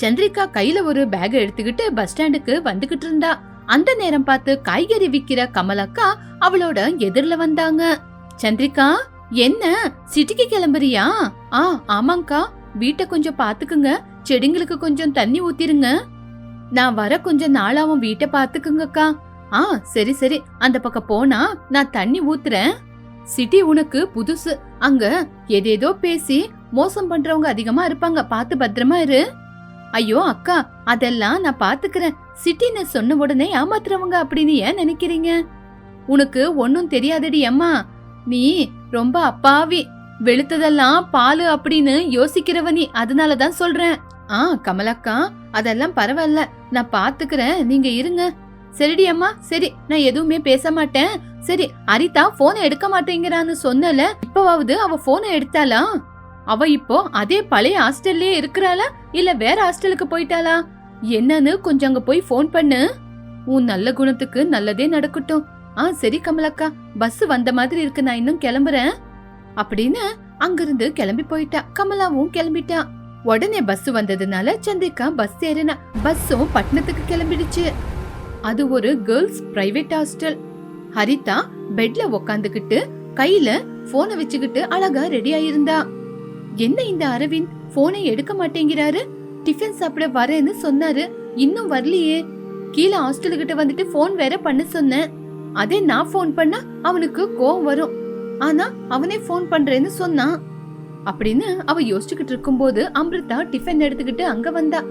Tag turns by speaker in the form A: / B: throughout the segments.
A: சந்திரிகா கையில ஒரு பேக் எடுத்துக்கிட்டு பஸ் ஸ்டாண்டுக்கு வந்துகிட்டு இருந்தா. அந்த நேரம் பார்த்து காய்கறி விக்கிற கமலக்கா அவளோட எதிரில வந்தாங்க. சந்திரிகா என்ன? சிட்டிக்கு கிளம்புறியா? ஆ ஆமாங்கக்கா வீட்டை கொஞ்சம் பாத்துக்குங்க செடிங்களுக்கு கொஞ்சம் தண்ணி ஊத்திருங்க. நான் வர கொஞ்சம் நாளாவும் வீட்டை பாத்துக்குங்கக்கா ஆ சரி சரி. அந்த பக்கம் போனா நான் தண்ணி ஊத்துறேன். சிட்டி உனக்கு புதுசு. அங்க ஏதேதோ பேசி மோசம் பண்றவங்க அதிகமா இருப்பாங்க. பார்த்து பத்திரமா இரு. ஐயோ அக்கா அதெல்லாம் நான் பாத்துக்கிறேன். சிட்டின்னு சொன்ன உடனே ஏமாத்துறவங்க அப்படின்னு ஏன் நினைக்கிறீங்க? உனக்கு ஒன்னும் தெரியாதடி அம்மா. நீ ரொம்ப அப்பாவி. வெளுத்ததெல்லாம் பாலு அப்படின்னு யோசிக்கிறவ நீ அதனாலதான் சொல்றேன். ஆ கமலக்கா அதெல்லாம் பரவாயில்ல. நான் பாத்துக்கிறேன். நீங்க இருங்க. சரிடி அம்மா சரி நான் எதுவுமே பேச மாட்டேன். சரி அரிதா போனை எடுக்க மாட்டேங்கிறான்னு சொன்னல இப்பவாவது அவ போனை எடுத்தாலாம் அவ இப்போ அதே பழைய ஹாஸ்டல்லே இருக்கிறாளா? இல்ல வேற ஹாஸ்டலுக்கு போயிட்டாளா? என்னன்னு கொஞ்சம் அங்க போய் ஃபோன் பண்ணு. உன் நல்ல குணத்துக்கு நல்லதே நடக்கட்டும். ஆ சரி கமலக்கா. பஸ் வந்த மாதிரி இருக்கு நான் இன்னும் கிளம்புறேன். அப்படின்னு அங்கிருந்து கிளம்பி போயிட்டா. கமலாவும் கிளம்பிட்டா. உடனே பஸ் வந்ததுனால சந்திரிகா பஸ் ஏறினா. பஸ்ஸும் பட்டணத்துக்கு கிளம்பிடுச்சு. அது ஒரு கேர்ள்ஸ் பிரைவேட் ஹாஸ்டல் ஹரிதா பெட்ல உக்காந்துக்கிட்டு கையில போனை வச்சுக்கிட்டு அழகா ரெடி ஆயிருந்தா. என்ன இந்த அரவிந்த்? போனை எடுக்க மாட்டேங்கிறாரு? டிஃபன் சாப்பிட வரேன்னு சொன்னாரு. இன்னும் வரலையே. கீழே ஹாஸ்டல் கிட்ட வந்துட்டு போன் வேற பண்ண சொன்னேன். அதே நான் போன் பண்ணா அவனுக்கு கோவம் வரும். ஆனா அவனே போன் பண்றேன்னு சொன்னான். அப்படின்னு அவ யோசிச்சுக்கிட்டு இருக்கும்போது அமிர்தா டிஃபன் எடுத்துக்கிட்டு அங்க வந்தா.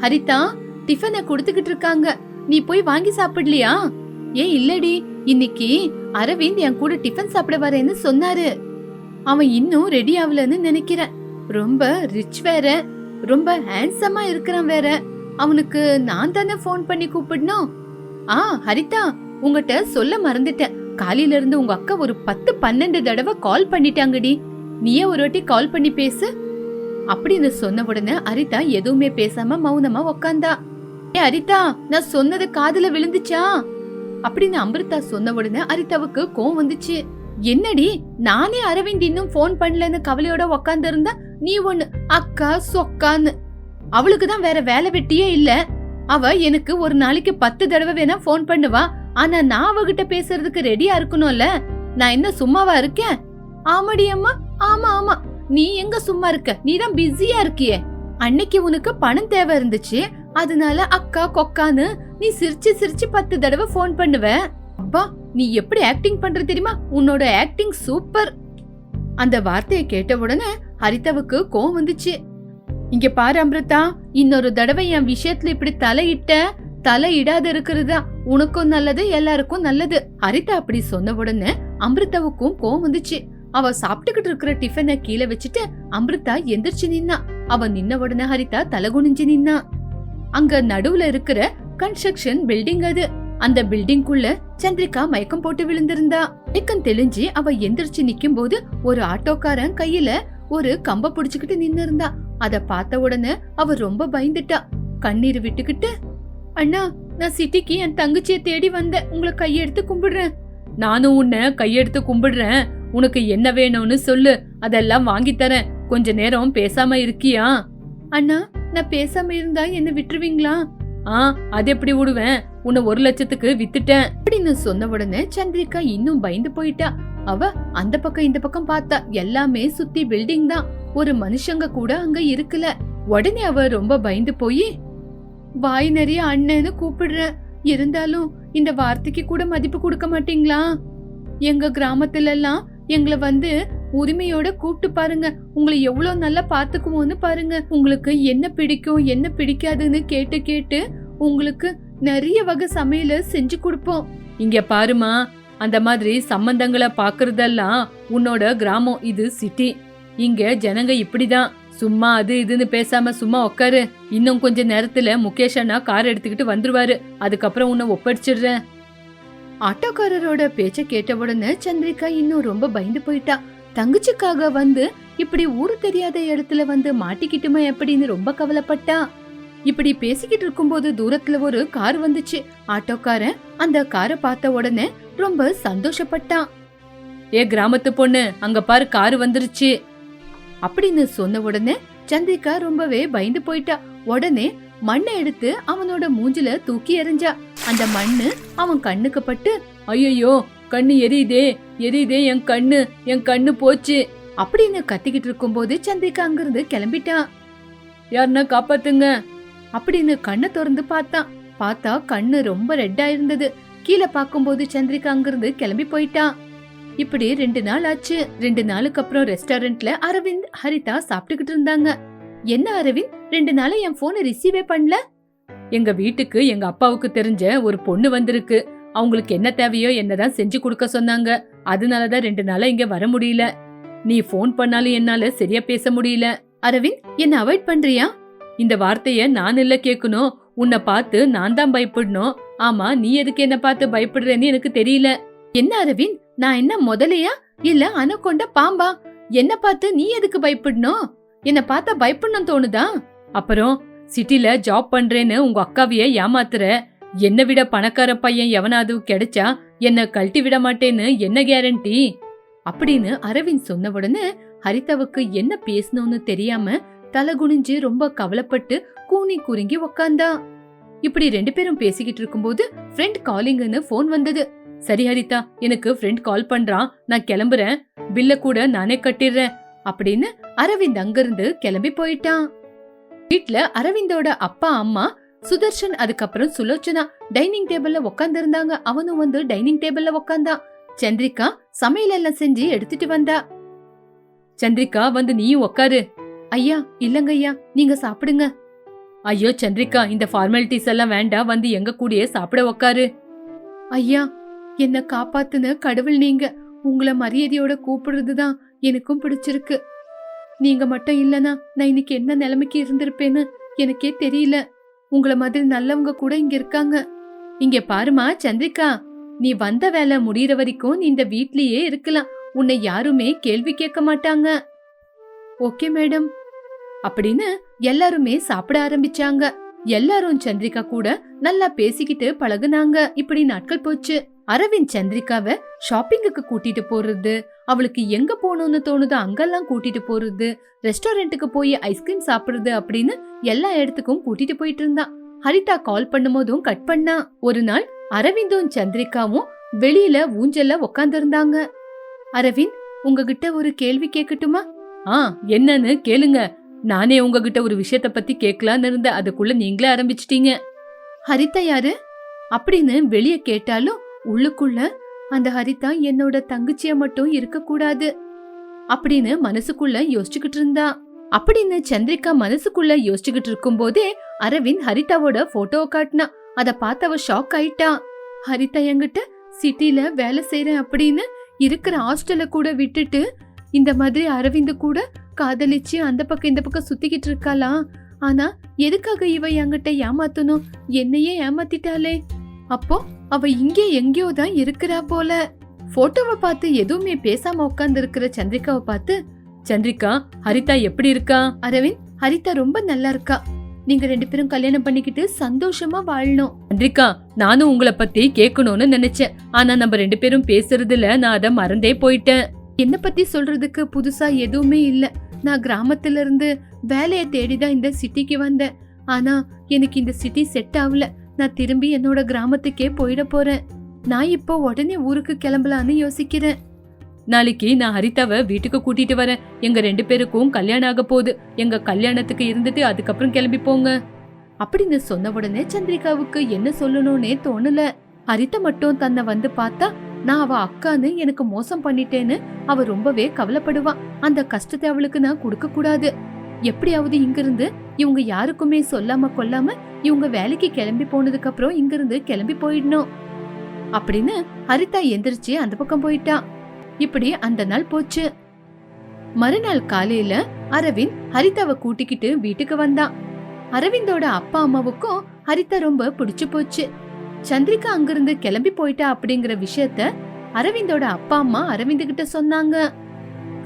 A: ஹரிதா டிஃபனை கொடுத்துக்கிட்டு இருக்காங்க. நீ போய் வாங்கி சாப்பிடலையா? ஏன் இல்லடி. இன்னைக்கு அரவிந்த் என் கூட டிஃபன் சாப்பிட வரேன்னு சொன்னாரு. அவன் இன்னும் ரெடி ஆகலன்னு நினைக்கிறேன். ரொம்ப ரிச் வேற. ரொம்ப ஹேண்ட்ஸமா இருக்கிறான் வேற. அவனுக்கு நான் தானே ஃபோன் பண்ணி கூப்பிடணும். ஆ ஹரிதா உங்ககிட்ட சொல்ல மறந்துட்டேன். காலையில இருந்து உங்க அக்கா ஒரு பத்து பன்னெண்டு தடவை கால் பண்ணிட்டாங்கடி. நீயே ஒரு வாட்டி கால் பண்ணி பேசு. அப்படின்னு சொன்ன உடனே அரிதா எதுவுமே பேசாம மௌனமா உக்காந்தா. ஏ அரிதா நான் சொன்னது காதுல விழுந்துச்சா? அப்படின்னு அமிர்தா சொன்ன உடனே அரிதாவுக்கு கோவம் வந்துச்சு. என்னடி? நானே அரவிந்த் இன்னும் ஃபோன் பண்ணலன்னு கவலையோட உக்காந்து இருந்தா நீ ஒண்ணு அக்கா சொக்கான்னு. அவளுக்கு தான் வேற வேலை வெட்டியே இல்ல. அவ எனக்கு ஒரு நாளைக்கு பத்து தடவை வேணா ஃபோன் பண்ணுவா. ஆனா நான் அவகிட்ட பேசுறதுக்கு ரெடியா இருக்கணும்ல? நான் என்ன சும்மாவா இருக்கேன்? ஆமாடி அம்மா ஆமா ஆமா. நீ எங்க சும்மா இருக்க? நீ தான் பிஸியா இருக்கியே. அன்னைக்கு உனக்கு பணம் தேவை இருந்துச்சு. அதனால அக்கா கொக்கான்னு நீ சிரிச்சு சிரிச்சு பத்து தடவை ஃபோன் பண்ணுவ. அப்பா நீ எப்படி ஆக்டிங் பண்ற தெரியுமா? உன்னோட ஆக்டிங் சூப்பர் அந்த வார்த்தையை கேட்ட உடனே ஹரிதாவுக்கு கோவம் வந்துச்சு. இங்க பாரு அமிர்தா இன்னொரு தடவை என் விஷயத்துல இப்படி தலையிட்ட தலையிடாத இருக்கிறதா? உனக்கும் நல்லது எல்லாருக்கும் நல்லது. ஹரிதா அப்படி சொன்ன உடனே அமிர்தாவுக்கும் கோவம் வந்துச்சு. அவ சாப்பிட்டுக்கிட்டு இருக்கிற டிஃபனை கீழே வச்சுட்டு அமிர்தா எந்திரிச்சு நின்னா. அவ நின்ன உடனே ஹரிதா தலை குனிஞ்சு நின்னா. அங்க நடுவுல இருக்கிற கன்ஸ்ட்ரக்ஷன் பில்டிங் அது. அந்த பில்டிங்குள்ள சந்திரிகா மயக்கம் போட்டு விழுந்திருந்தா. மயக்கம் தெளிஞ்சு அவ எந்திரிச்சு நிக்கும் போது ஒரு ஆட்டோக்காரன் கையில ஒரு கம்ப புடிச்சுக்கிட்டு நின்னு இருந்தா அத பார்த்த உடனே அவ ரொம்ப பயந்துட்டா. கண்ணீர் விட்டுக்கிட்டு அண்ணா நான் சிட்டிக்கு என் தங்கச்சிய தேடி வந்தேன். உங்களை கையெடுத்து கும்பிடுறேன். நானும் உன்னை கையெடுத்து கும்பிடுறேன். உனக்கு என்ன வேணும்னு சொல்லு. அதெல்லாம் வாங்கி தரேன். கொஞ்ச நேரம் பேசாம இருக்கியா? அண்ணா நான் பேசாம இருந்தா என்ன விட்டுருவீங்களா? ஆ அது எப்படி விடுவேன்? உன்னை ஒரு லட்சத்துக்கு வித்துட்டேன் அப்படின்னு சொன்ன உடனே சந்திரிகா இன்னும் பயந்து போயிட்டா. அவ அந்த பக்கம் இந்த பக்கம் பார்த்தா எல்லாமே சுத்தி பில்டிங் தான். ஒரு மனுஷங்க கூட அங்க இருக்கல. உடனே அவ ரொம்ப பயந்து போய் வாய் நிறைய அண்ணன்னு கூப்பிடுற இருந்தாலும் இந்த வார்த்தைக்கு கூட மதிப்பு கொடுக்க மாட்டீங்களா? எங்க கிராமத்துல எல்லாம் எங்களை வந்து உரிமையோட கூப்பிட்டு பாருங்க. உங்களை எவ்வளவு நல்லா பாத்துக்குவோன்னு பாருங்க. உங்களுக்கு என்ன பிடிக்கும் என்ன பிடிக்காதுன்னு கேட்டு கேட்டு உங்களுக்கு நிறைய வகை சமையல செஞ்சு கொடுப்போம். இங்க பாருமா அந்த மாதிரி சம்பந்தங்களை பாக்குறதெல்லாம் உன்னோட கிராமம் இது சிட்டி இங்க ஜனங்க இப்படிதான். சும்மா அது இதுன்னு பேசாம சும்மா உட்காரு இன்னும் கொஞ்ச நேரத்துல முகேஷ் அண்ணா கார் எடுத்துக்கிட்டு வந்துருவாரு. அதுக்கப்புறம் உன்னை ஒப்படைச்சிடுறேன். ஆட்டோக்காரரோட பேச்ச கேட்ட உடனே சந்திரிகா இன்னும் ரொம்ப பயந்து போயிட்டா. தங்கச்சிக்காக வந்து இப்படி ஊரு தெரியாத இடத்துல வந்து மாட்டிக்கிட்டுமா எப்படின்னு ரொம்ப கவலைப்பட்டா. இப்படி பேசிக்கிட்டு இருக்கும்போது தூரத்துல ஒரு கார் வந்துச்சு. ஆட்டோக்காரன் அந்த காரை பார்த்த உடனே ரொம்ப சந்தோஷப்பட்டான். ஏ கிராமத்து பொண்ணு அங்க பாரு கார் வந்துருச்சு. அப்படின்னு சொன்ன உடனே சந்திரிகா ரொம்பவே பயந்து போயிட்டா. உடனே மண்ணை எடுத்து அவனோட மூஞ்சில தூக்கி எறிஞ்சா. அந்த மண்ணு அவன் கண்ணுக்கு பட்டு ஐயோ கண்ணு எரியுதே எரியுதே என் கண்ணு என் கண்ணு போச்சு. அப்படின்னு கத்திக்கிட்டு இருக்கும்போது சந்திரிகா அங்கிருந்து கிளம்பிட்டான் யாருன்னா காப்பாத்துங்க அப்படின்னு கண்ணை திறந்து பார்த்தான் பார்த்தா கண்ணு ரொம்ப ரெட்டா இருந்தது. கீழே பார்க்கும்போது சந்திரிகா அங்கிருந்து கிளம்பி போயிட்டான். இப்படி ரெண்டு நாள் ஆச்சு. ரெண்டு நாளுக்கு அப்புறம் ரெஸ்டாரண்ட்ல அரவிந்த் ஹரிதா சாப்பிட்டுக்கிட்டு இருந்தாங்க. என்ன அரவிந்த் ரெண்டு நாளா என் போனை ரிசீவே பண்ணல? எங்க வீட்டுக்கு எங்க அப்பாவுக்கு தெரிஞ்ச ஒரு பொண்ணு வந்திருக்கு. அவங்களுக்கு என்ன தேவையோ என்னதான் செஞ்சு கொடுக்க சொன்னாங்க. அதனாலதான் ரெண்டு நாளா இங்க வர முடியல. நீ ஃபோன் பண்ணாலும் என்னால சரியா பேச முடியல. அரவிந்த் என்ன அவாய்ட் பண்றியா? இந்த வார்த்தைய நான் இல்ல கேட்கணும் உன்னை பார்த்து நான் தான் பயப்படணும். ஆமா நீ எதுக்கு என்ன பார்த்து பயப்படுறேன்னு எனக்கு தெரியல. என்ன அரவிந்த்? நான் என்ன முதலையா? இல்ல அனக்கொண்ட பாம்பா? என்ன பார்த்து நீ எதுக்கு பயப்படணும்? என்ன பார்த்தா பயப்படணும் தோணுதா? அப்புறம் சிட்டில ஜாப் பண்றேன்னு உங்க அக்காவைய ஏமாத்துற. என்ன விட பணக்கார பையன் எவனாவது கிடைச்சா என்ன கழட்டி விட மாட்டேன்னு என்ன கேரண்டி அப்படின்னு அரவிந்த் சொன்ன உடனே ஹரிதாவுக்கு என்ன பேசணும்னு தெரியாம தலை குனிஞ்சு ரொம்ப கவலைப்பட்டு கூனி குறுங்கி உக்காந்தா. இப்படி ரெண்டு பேரும் பேசிக்கிட்டு இருக்கும்போது ஃப்ரெண்ட் காலிங்னு ஃபோன் வந்தது. சரி ஹரிதா எனக்கு ஃப்ரெண்ட் கால் பண்றான். நான் கிளம்புறேன். பில்ல கூட நானே கட்டிடுறேன். அப்படின்னு அரவிந்த் அங்கிருந்து கிளம்பி போயிட்டான். வீட்ல அரவிந்தோட அப்பா அம்மா சுதர்ஷன் அதுக்கப்புறம் சுலோச்சனா டைனிங் டேபிள்ல உக்காந்து இருந்தாங்க அவனும் வந்து டைனிங் டேபிள்ல உக்காந்தான். சந்திரிகா சமையல் எல்லாம் செஞ்சு எடுத்துட்டு வந்தா. சந்திரிகா வந்து நீயும் உக்காரு. ஐயா இல்லங்க ஐயா நீங்க சாப்பிடுங்க. ஐயோ சந்திரிகா இந்த ஃபார்மாலிட்டிஸ் எல்லாம் வேண்டாம் வந்து எங்க கூடயே சாப்பிட உக்காரு. ஐயா என்ன காப்பாத்துன கடவுள் நீங்க. உங்களை மரியாதையோட கூப்பிடுறது தான் எனக்கும் பிடிச்சிருக்கு. நீங்க மட்டும் இல்லனா நான் இன்னைக்கு என்ன நிலைமைக்கு இருந்திருப்பேன்னு எனக்கே தெரியல. உங்கள மாதிரி நல்லவங்க கூட இங்க இருக்காங்க. இங்க பாருமா சந்திரிகா நீ வந்த வேலை முடியற வரைக்கும் நீ இந்த வீட்லயே இருக்கலாம். உன்னை யாருமே கேள்வி கேட்க மாட்டாங்க. Okay madam. அப்படின்னு எல்லாருமே சாப்பிட ஆரம்பிச்சாங்க. எல்லாரும் சந்திரிகா கூட நல்லா பேசிக்கிட்டு பழகுனாங்க. இப்படி நாட்கள் போச்சு. அரவிந்த் சந்திரிகாவை ஷாப்பிங்குக்கு கூட்டிட்டு போறது அவளுக்கு எங்க போகணும்னு தோணுதோ அங்கெல்லாம் கூட்டிட்டு போறது ரெஸ்டாரண்ட்டுக்கு போய் ஐஸ்கிரீம் சாப்பிடுறது அப்படின்னு எல்லா இடத்துக்கும் கூட்டிட்டு போயிட்டு இருந்தான் ஹரிதா கால் பண்ணும்போதும் கட் பண்ணா. ஒரு நாள் அரவிந்தும் சந்திரிகாவும் வெளியில ஊஞ்சல்ல உக்காந்து இருந்தாங்க அரவிந்த் உங்ககிட்ட ஒரு கேள்வி கேட்கட்டுமா? ஆ என்னன்னு கேளுங்க. நானே உங்ககிட்ட ஒரு விஷயத்த பத்தி கேட்கலான்னு இருந்தேன். அதுக்குள்ள நீங்களே ஆரம்பிச்சிட்டீங்க. ஹரிதா யாரு? அப்படின்னு வெளிய கேட்டாலும் உள்ளுக்குள்ள அந்த ஹரிதா என்னோட தங்கச்சியா மட்டும் இருக்க கூடாது அப்படின்னு மனசுக்குள்ள யோசிச்சுக்கிட்டு இருந்தா. அப்படின்னு சந்திரிகா மனசுக்குள்ள யோசிச்சுக்கிட்டு இருக்கும்போதே அரவிந்த் ஹரிதாவோட போட்டோவை காட்டினா. அதை பார்த்தவ ஷாக் ஆயிட்டா. ஹரிதா என்கிட்ட சிட்டில வேலை செய்யறேன் அப்படின்னு இருக்கிற ஹாஸ்டல கூட விட்டுட்டு இந்த மாதிரி அரவிந்த் கூட காதலிச்சு அந்த பக்கம் இந்த பக்கம் சுத்திக்கிட்டு இருக்காளாம் ஆனா எதுக்காக இவ என்கிட்ட ஏமாத்தணும்? என்னையே ஏமாத்திட்டாளே. அப்போ அவ இங்கே எங்கேயோ தான் இருக்கிறா போல. போட்டோவை பார்த்து எதுவுமே பேசாம உட்கார்ந்து இருக்கிற சந்திரிகாவை பார்த்து சந்திரிகா ஹரிதா எப்படி இருக்கா? அரவிந்த் ஹரிதா ரொம்ப நல்லா இருக்கா. நீங்க ரெண்டு பேரும் கல்யாணம் பண்ணிக்கிட்டு சந்தோஷமா வாழணும். சந்திரிகா நானும் உங்களை பத்தி கேட்கணும்னு நினைச்சேன். ஆனா நம்ம ரெண்டு பேரும் பேசுறதுல நான் அதை மறந்தே போயிட்டேன். என்ன பத்தி சொல்றதுக்கு புதுசா எதுவுமே இல்ல. நான் கிராமத்துல இருந்து வேலையை தேடிதான் இந்த சிட்டிக்கு வந்தேன். ஆனா எனக்கு இந்த சிட்டி செட் ஆகல. நான் திரும்பி என்னோட கிராமத்துக்கே போயிட போறேன். நான் இப்போ உடனே ஊருக்கு கிளம்பலான்னு யோசிக்கிறேன். நாளைக்கு நான் ஹரிதாவை வீட்டுக்கு கூட்டிட்டு வரேன். எங்க ரெண்டு பேருக்கும் கல்யாணம் ஆக போகுது. எங்க கல்யாணத்துக்கு இருந்துட்டு அதுக்கப்புறம் கிளம்பி போங்க. அப்படின்னு சொன்ன உடனே சந்திரிகாவுக்கு என்ன சொல்லணும்னே தோணல. ஹரிதா மட்டும் தன்னை வந்து பார்த்தா நான் அவ அக்கான்னு எனக்கு மோசம் பண்ணிட்டேன்னு அவ ரொம்பவே கவலைப்படுவா. அந்த கஷ்டத்தை அவளுக்கு நான் கொடுக்க கூடாது. எப்படியாவது இங்கிருந்து இவங்க யாருக்குமே சொல்லாம கொல்லாம இவங்க வேலைக்கு கிளம்பி போனதுக்கு அப்புறம் இங்கிருந்து கிளம்பி போயிடணும். அப்படின்னு ஹரிதா எந்திரிச்சு அந்த பக்கம் போயிட்டா. இப்படி அந்த நாள் போச்சு. மறுநாள் காலையில அரவிந்த் ஹரிதாவை கூட்டிக்கிட்டு வீட்டுக்கு வந்தான் அரவிந்தோட அப்பா அம்மாவுக்கும் ஹரிதா ரொம்ப பிடிச்சு போச்சு. சந்திரிகா அங்கிருந்து கிளம்பி போயிட்டா அப்படிங்கிற விஷயத்த அரவிந்தோட அப்பா அம்மா அரவிந்த் கிட்ட சொன்னாங்க.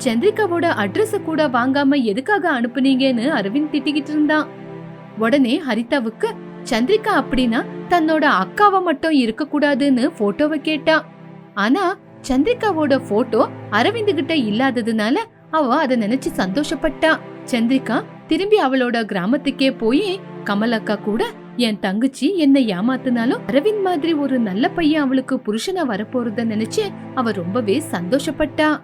A: சந்திரிகாவோட அட்ரஸ கூட வாங்காம எதுக்காக அனுப்புனீங்கன்னு அரவிந்த் திட்டிக்கிட்டு இருந்தான். உடனே ஹரிதாவுக்கு சந்திரிகா அப்படின்னா தன்னோட அக்காவை மட்டும் இருக்க கூடாதுன்னு போட்டோவை கேட்டா. ஆனா சந்திரிகாவோட போட்டோ அரவிந்த் கிட்ட இல்லாததுனால அவ அதை நினைச்சு சந்தோஷப்பட்டா. சந்திரிகா திரும்பி அவளோட கிராமத்துக்கே போய் கமலக்கா கூட என் தங்கச்சி என்னை ஏமாத்தினாலும் அரவிந்த் மாதிரி ஒரு நல்ல பையன் அவளுக்கு புருஷனா வரப்போறத நினைச்சு அவ ரொம்பவே சந்தோஷப்பட்டா.